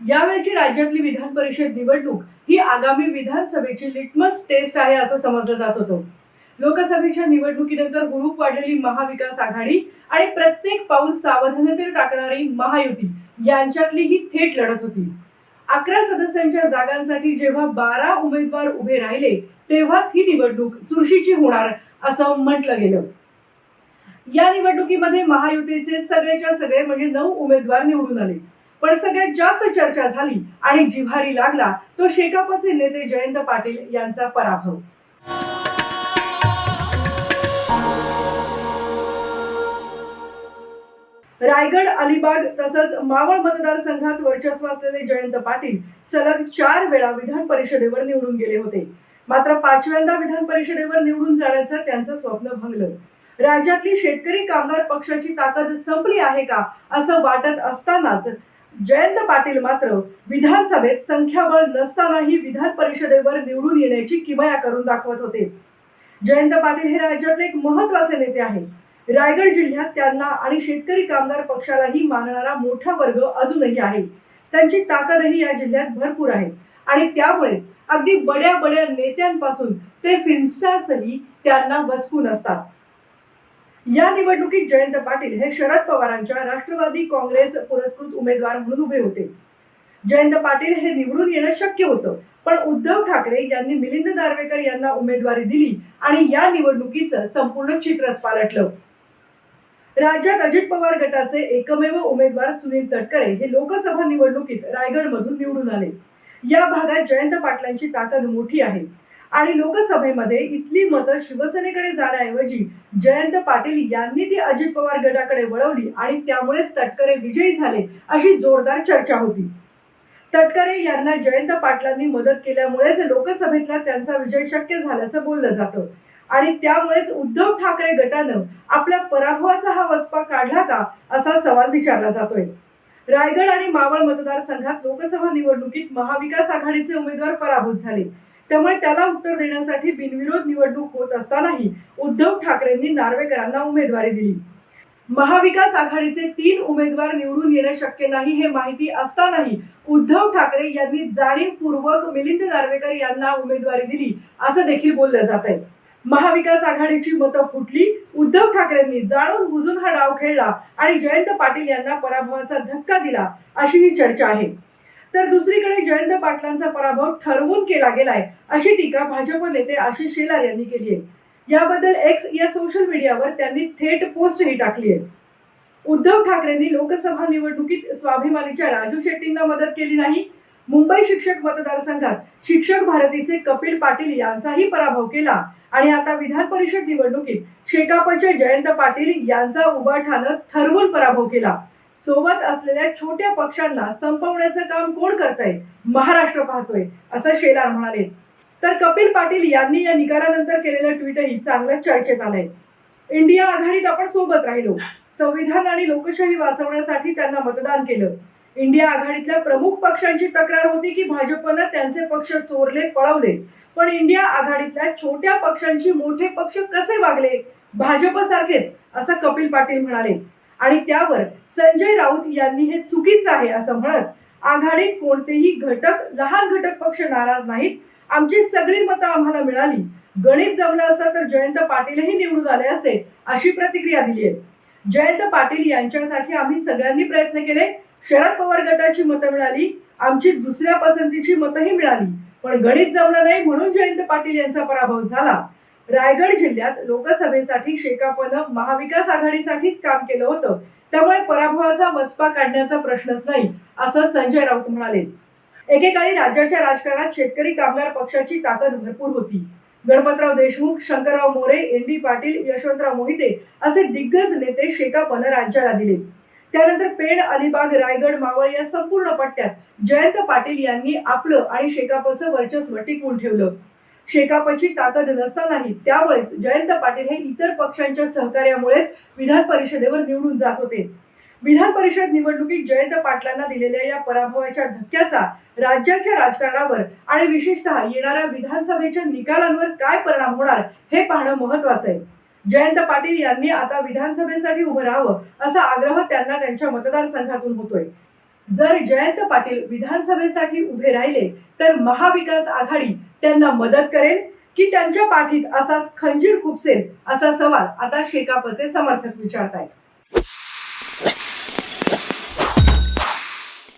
यावेळची राज्यातली विधान परिषद निवडणूक ही आगामी विधानसभेची लिटमस टेस्ट आहे असं समजलं जात होतं. लोकसभेच्या निवडणुकीनंतर हुरूप वाढलेली महाविकास आघाडी आणि प्रत्येक पाऊल सावधानतेने टाकणारी महायुती यांच्यातली ही थेट लढत होती. अकरा सदस्यांच्या जागांसाठी जेव्हा बारा उमेदवार उभे राहिले तेव्हाच ही निवडणूक चुरशीची होणार असं म्हटलं गेलं. या निवडणुकीमध्ये महायुतीचे सगळेच्या सगळे म्हणजे नऊ उमेदवार निवडून आले. पण सगळ्यात जास्त चर्चा झाली आणि जिव्हारी लागला तो शेकापचे नेते जयंत पाटील यांचा पराभव. रायगड अलिबाग तसंच मावळ मतदारसंघात वर्चस्व असलेले जयंत पाटील सलग चार वेळा विधान परिषदेवर निवडून गेले होते. मात्र पाचव्यांदा विधान परिषदेवर निवडून जाण्याचं त्यांचं स्वप्न भंगलं. राज्यातली शेतकरी कामगार पक्षाची ताकद संपली आहे का असं वाटत असतानाच जयंत पाटील मात्र विधानसभेत संख्याबळ नसतानाही विधान परिषदेवर निवडून येण्याची किमया करून दाखवत होते. जयंत पाटील हे राज्यातले एक महत्त्वाचे नेते आहेत. रायगड जिल्ह्यात त्यांना आणि शेतकरी कामगार पक्षालाही मानणारा मोठा वर्ग अजूनही आहे. त्यांची ताकदही या जिल्ह्यात भरपूर आहे. आणि त्यामुळेच अगदी बड्या बड्या नेत्यांपासून ते फिल्मस्टार्सही त्यांना वचकून असतात. या निवडणुकीत जयंत पाटील हे शरद पवारांच्या राष्ट्रवादी काँग्रेस पुरस्कृत उमेदवार म्हणून उभे होते. जयंत पाटील हे निवडून येणं शक्य होतं पण उद्धव ठाकरे यांनी मिलिंद दारवेकर यांना उमेदवारी दिली आणि या निवडणुकीचं संपूर्ण चित्रच पालटलं. राज्यात अजित पवार गटाचे एकमेव उमेदवार सुनील तटकरे हे लोकसभा निवडणुकीत रायगडमधून निवडून आले. या भागात जयंत पाटलांची ताकद मोठी आहे. आणि लोकसभेमध्ये इथली मतं शिवसेनेकडे जाण्याऐवजी जयंत पाटील यांनी ती अजित पवार गटाकडे वळवली आणि त्यामुळेच तटकरे विजयी झाले अशी जोरदार चर्चा होती. तटकरे यांना जयंत पाटलांनी मदत केल्यामुळेच लोकसभेतला त्यांचा विजय शक्य झाल्याचं बोललं जातं. आणि त्यामुळेच उद्धव ठाकरे गटानं आपल्या पराभवाचा हा वचपा काढला का असा सवाल विचारला जातोय. रायगड आणि मावळ मतदारसंघात लोकसभा निवडणुकीत महाविकास आघाडीचे उमेदवार पराभूत झाले. त्यामुळे त्याला उत्तर देण्यासाठी बिनविरोध निवडणूक होत असतानाही उद्धव ठाकरेंनी नार्वेकरांना उमेदवारी दिली. महाविकास आघाडीचे तीन उमेदवार निवडून येणं शक्य नाही हे माहिती असतानाही उद्धव ठाकरे यांनी जाणीवपूर्वक मिलिंद नार्वेकर यांना उमेदवारी दिली असं देखील बोललं जात आहे. महाविकास आघाडीची मतं फुटली उद्धव ठाकरेंनी जाणून बुजून हा डाव खेळला आणि जयंत पाटील यांना पराभवाचा धक्का दिला अशी ही चर्चा आहे. तर दुसरीकडे जयंत पाटलांचा पराभव ठरवून केला गेलाय अशी टीका भाजप नेते आशिष शेलार यांनी केली आहे. याबद्दल एक्स या सोशल मीडियावर त्यांनी थेट पोस्टही टाकली आहे. उद्धव ठाकरेंनी लोकसभा निवडणुकीत स्वाभिमानीच्या राजू शेट्टींना मदत केली नाही. मुंबई शिक्षक मतदारसंघात शिक्षक भारतीचे कपिल पाटील यांचाही पराभव केला आणि आता विधान परिषद निवडणुकीत शेकापच्या जयंत पाटील यांचा उभाठानं ठरवून पराभव केला. सोबत असलेल्या छोट्या पक्षांना संपवण्याचं काम कोण करतंय? महाराष्ट्र पाहतोय असं शेलार म्हणाले. तर कपिल पाटील यांनी या निकालानंतर केलेलं ट्विटही चांगलं चर्चेत आलंय. इंडिया आघाडीत आपण सोबत राहिलो. संविधान आणि लोकशाही वाचवण्यासाठी त्यांना मतदान केलं. इंडिया आघाडीतल्या प्रमुख पक्षांची तक्रार होती की भाजपनं त्यांचे पक्ष चोरले पळवले. पण इंडिया आघाडीतल्या छोट्या पक्षांशी मोठे पक्ष कसे वागले? भाजप सारखेच असं कपिल पाटील म्हणाले. आणि त्यावर संजय राऊत यांनी हे चुकीचं आहे असं म्हणत आघाडीत कोणतेही घटक लहान घटक पक्ष नाराज नाहीत. आमची सगळी मतं आम्हाला मिळाली. गणित जमलं असतं तर जयंत पाटीलही निवडून आले असते अशी प्रतिक्रिया दिली आहे. जयंत पाटील यांच्यासाठी आम्ही सगळ्यांनी प्रयत्न केले. शरद पवार गटाची मतं मिळाली. आमची दुसऱ्या पसंतीची मतंही मिळाली. पण गणित जमलं नाही म्हणून जयंत पाटील यांचा पराभव झाला. रायगड जिल्ह्यात लोकसभेसाठी शेकापनं महाविकास आघाडीसाठीच काम केलं होतं. त्यामुळे पराभवाचा वचपा काढण्याचा प्रश्नच नाही असं संजय राऊत म्हणाले. एकेकाळी राज्याच्या राजकारणात शेतकरी कामगार पक्षाची ताकद भरपूर होती. गणपतराव देशमुख शंकरराव मोरे एन डी पाटील यशवंतराव मोहिते असे दिग्गज नेते शेकापनं राज्याला दिले. त्यानंतर पेण अलिबाग रायगड मावळ या संपूर्ण पट्ट्यात जयंत पाटील यांनी आपलं आणि शेकापचं वर्चस्व टिकवून ठेवलं. शेकापची ताकद नसतानाही त्यामुळेच जयंत पाटील हे इतर पक्षांच्या सहकार्यामुळेच विधान परिषदेवर निवडून जात होते. विधान परिषद निवडणुकीत जयंत पाटलांना दिलेल्या या पराभवाच्या धक्क्याचा राज्याच्या राजकारणावर आणि विशेषतः येणाऱ्या विधानसभेच्या निकालांवर काय परिणाम होणार हे पाहणं महत्वाचं आहे. जयंत पाटील यांनी आता विधानसभेसाठी उभं राहावं असा आग्रह त्यांना त्यांच्या मतदारसंघातून होतोय. जर जयंत पाटील विधानसभेसाठी उभे राहिले तर महाविकास आघाडी त्यांना मदत करेल की त्यांच्या पाठीत असाच खंजीर खुपसेल असा सवाल आता शेकापचे समर्थक विचारतायत.